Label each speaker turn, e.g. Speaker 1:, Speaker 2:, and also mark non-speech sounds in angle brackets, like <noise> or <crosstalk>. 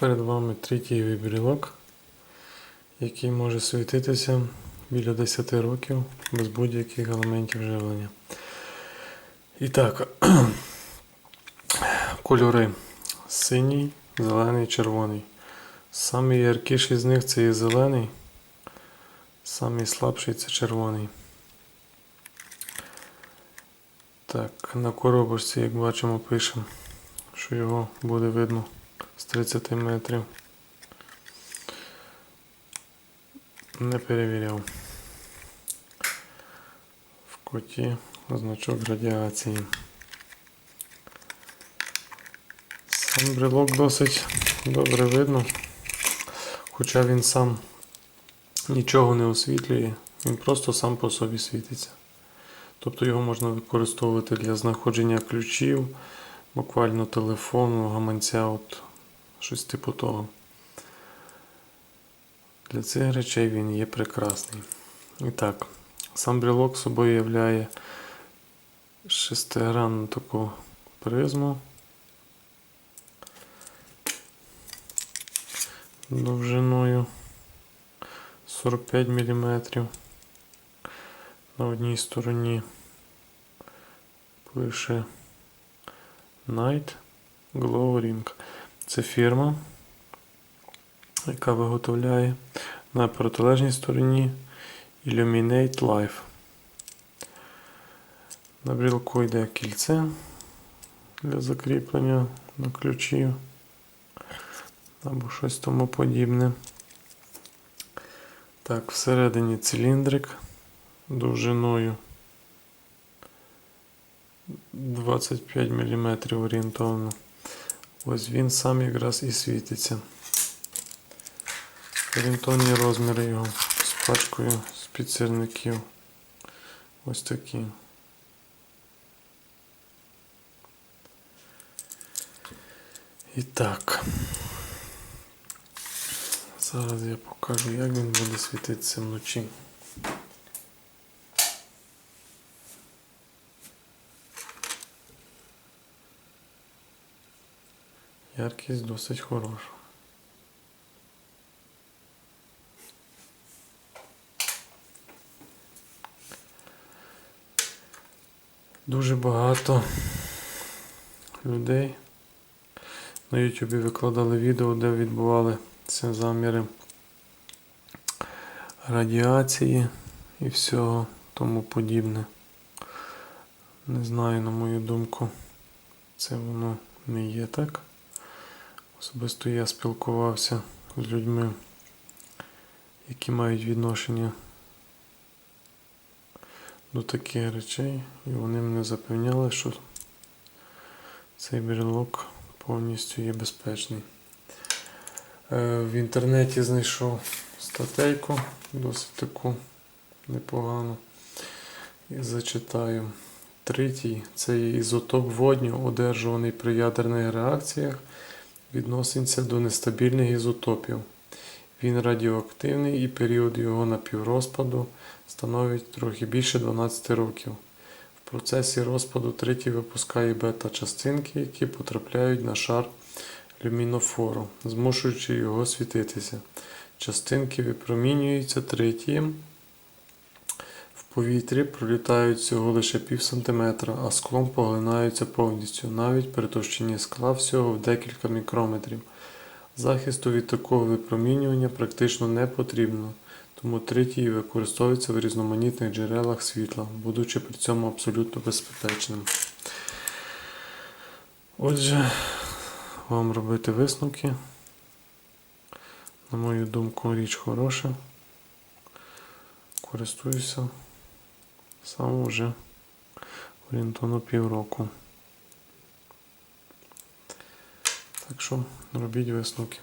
Speaker 1: Перед вами тритієвий брілок, який може світитися біля 10 років без будь-яких елементів живлення. І так, <clears throat> кольори синій, зелений, червоний. Самий яркіший з них це є зелений, самий слабший це червоний. Так, на коробочці, як бачимо, пишемо, що його буде видно з 30 метрів. Не перевіряв. В куті значок радіації. Сам брелок досить добре видно, хоча він сам нічого не освітлює, він просто сам по собі світиться. Тобто його можна використовувати для знаходження ключів, буквально телефону, гаманця, от щось типу того. Для цих речей він є прекрасний. І так, сам брелок собою являє шестигранну таку призму. Довжиною 45 мм. На одній стороні пише Night Glow Ring. Це фірма, яка виготовляє на протилежній стороні Illuminate Life. На брілку йде кільце для закріплення на ключів або щось тому подібне. Так, всередині циліндрик довжиною 25 мм орієнтовно. Ось він сам якраз і світиться. Орієнтовні розміри його з пачкою з підсірників. Ось такі. І так. Зараз я покажу, як він буде світитися вночі. Яркість досить хороша. Дуже багато людей на YouTube викладали відео, де відбували ці заміри радіації і всього тому подібне. Не знаю, на мою думку, це воно не є так. Особисто я спілкувався з людьми, які мають відношення до таких речей, і вони мене запевняли, що цей брелок повністю є безпечний. Е, В інтернеті знайшов статейку, досить таку непогану. І зачитаю. Третій це ізотоп водню, одержуваний при ядерних реакціях, відноситься до нестабільних ізотопів. Він радіоактивний і період його напіврозпаду становить трохи більше 12 років. В процесі розпаду третій випускає бета-частинки, які потрапляють на шар люмінофору, змушуючи його світитися. Частинки випромінюються третієм повітрі, пролітають всього лише пів сантиметра, а склом поглинаються повністю, навіть при товщині скла всього в декілька мікрометрів. Захисту від такого випромінювання практично не потрібно, тому тритій використовується в різноманітних джерелах світла, будучи при цьому абсолютно безпечним. Отже, вам робити висновки. На мою думку, річ хороша. Користуюся сам вже орієнтовно півроку. Так що робіть висновки.